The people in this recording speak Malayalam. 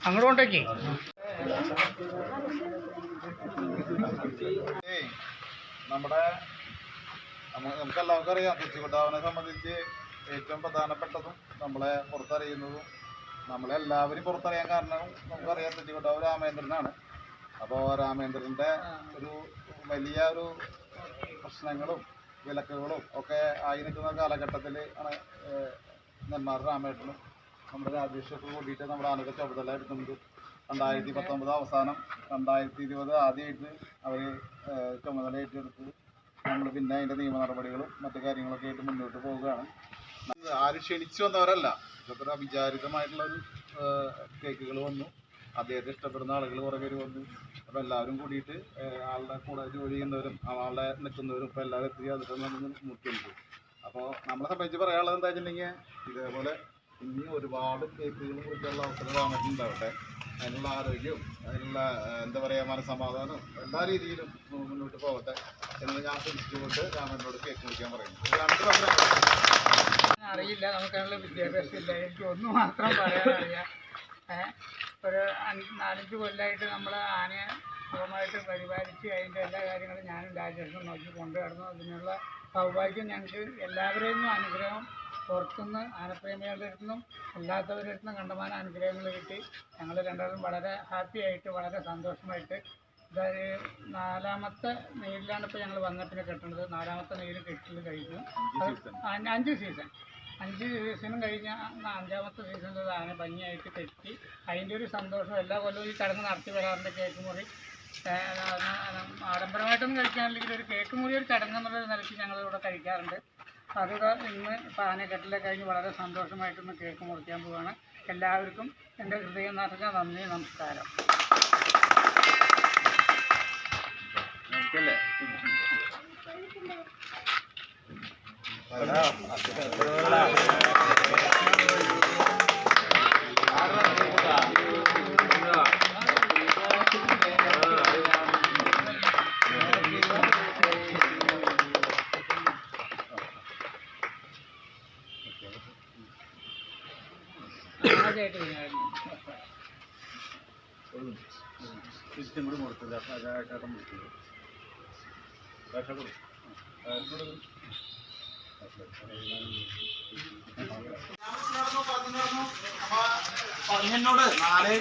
അങ്ങോട്ട് കൊണ്ടേക്ക്. നമ്മുടെ നമ്മ- നമുക്ക് എല്ലാവർക്കും അറിയാം തുച്ചിക്കുട്ടാവിനെ സംബന്ധിച്ച് ഏറ്റവും പ്രധാനപ്പെട്ടതും നമ്മളെ പുറത്തറിയുന്നതും നമ്മളെ എല്ലാവരും പുറത്തറിയാൻ കാരണം നമുക്കറിയാം തുച്ചിക്കുട്ടാവ് രാമേന്ദ്രനാണ്. അപ്പോൾ രാമേന്ദ്രന്റെ ഒരു വലിയ ഒരു പ്രശ്നങ്ങളും വിലക്കുകളും ഒക്കെ ആയി നിൽക്കുന്ന കാലഘട്ടത്തിൽ ആണ് നെന്മാർ രാമേട്ടനും നമ്മുടെ രാജേഷൊക്കെ കൂടിയിട്ട് നമ്മുടെ ആനക ചുമതല എടുക്കുന്നത് രണ്ടായിരത്തി പത്തൊമ്പത് അവസാനം രണ്ടായിരത്തി ഇരുപത് ആദ്യമായിട്ട് അവർ ചുമതല ഏറ്റെടുത്ത് നമ്മൾ പിന്നെ അതിന്റെ നിയമ നടപടികളും മറ്റു കാര്യങ്ങളൊക്കെ ആയിട്ട് മുന്നോട്ട് പോവുകയാണ്. ആര് ക്ഷണിച്ചു വന്നവരല്ല. ഇതൊക്കെ ഒരു അവിചാരിതമായിട്ടുള്ള ഒരു കേക്കുകൾ വന്നു. അദ്ദേഹത്തെ ഇഷ്ടപ്പെടുന്ന ആളുകൾ കുറേ പേര് വന്നു. അപ്പോൾ എല്ലാവരും കൂടിയിട്ട് ആളുടെ കൂടെ ജോലി ചെയ്യുന്നവരും ആളുടെ നിൽക്കുന്നവരും ഇപ്പോൾ എല്ലാവരും എത്തി അതിൽ നമ്മൾ മുറ്റുണ്ട് അപ്പോൾ നമ്മളെ സംബന്ധിച്ച് പറയാനുള്ളത് എന്താ വെച്ചിട്ടുണ്ടെങ്കിൽ ഇതേപോലെ ഇനി ഒരുപാട് കേക്കുകളും കുറിച്ചുള്ള അവസരം വന്നിട്ടുണ്ടാവട്ടെ. അതിനുള്ള ആരോഗ്യവും അതിനുള്ള എന്താ പറയുക മനസമാധാനവും എല്ലാ രീതിയിലും മുന്നോട്ട് പോകട്ടെ എന്ന് ഞാൻ തിരിച്ചുകൊണ്ട് രാമനോട് കേക്ക് മുറിക്കാൻ പറയുന്നു. അറിയില്ല നമുക്കതിനുള്ള വിദ്യാഭ്യാസം ഇല്ല എനിക്ക് ഒന്ന് മാത്രം പറയാനറിയാം. ഏഹ് നാലഞ്ച് കൊല്ലമായിട്ട് നമ്മൾ ആനയെ സുഖമായിട്ട് പരിപാലിച്ച് അതിന്റെ എല്ലാ കാര്യങ്ങളും ഞാനും രാജേഷും നോക്കി കൊണ്ടുവരുന്നു അതിനുള്ള സൗഭാഗ്യം ഞങ്ങൾക്ക് എല്ലാവരെയും നിന്നും അനുഗ്രഹം. പുറത്തുനിന്ന് ആനപ്രേമികളുടെ അടുത്തു നിന്നും അല്ലാത്തവരുടെ അടുത്ത് നിന്നും കണ്ടമാനം അനുഗ്രഹങ്ങൾ കിട്ടി. ഞങ്ങൾ രണ്ടാളും വളരെ ഹാപ്പി ആയിട്ട് വളരെ സന്തോഷമായിട്ട്. ഇതൊരു നാലാമത്തെ നെയ്യിലാണ് ഇപ്പോൾ ഞങ്ങൾ വന്നപ്പിനെ കെട്ടുന്നത് നാലാമത്തെ നെയ്യിൽ കെട്ടിൽ കഴിഞ്ഞു. അഞ്ച് സീസൺ അഞ്ച് സീസണും കഴിഞ്ഞ അഞ്ചാമത്തെ സീസണിൽ ആന ഭംഗിയായിട്ട് തെറ്റി. അതിന്റെ ഒരു സന്തോഷം എല്ലാ കൊല്ലവും ഈ ചടങ്ങ് നടത്തി വരാറുണ്ട് കേക്ക് മുറി ആഡംബരമായിട്ടൊന്നും കഴിക്കാനില്ലെങ്കിൽ ഒരു കേക്ക് മുറി ഒരു ചടങ്ങ് എന്നുള്ള നിലയ്ക്ക് ഞങ്ങളിവിടെ കഴിക്കാറുണ്ട്. അതുകൊണ്ട് ഇന്ന് ഇപ്പോൾ ആനക്കെട്ടിലെ കഴിഞ്ഞ് വളരെ സന്തോഷമായിട്ടൊന്ന് കേക്ക് മുറിക്കാൻ പോവുകയാണ് എല്ലാവർക്കും എന്റെ ഹൃദയം നിറഞ്ഞ നന്ദി നമസ്കാരം. ആദ്യമായിട്ട് തിരിച്ചും കൂടി കൊടുത്തില്ല ചേട്ടൻ വിളിച്ചത് ചേട്ടൻ കൊടുത്തു പറഞ്ഞോട് നാളെ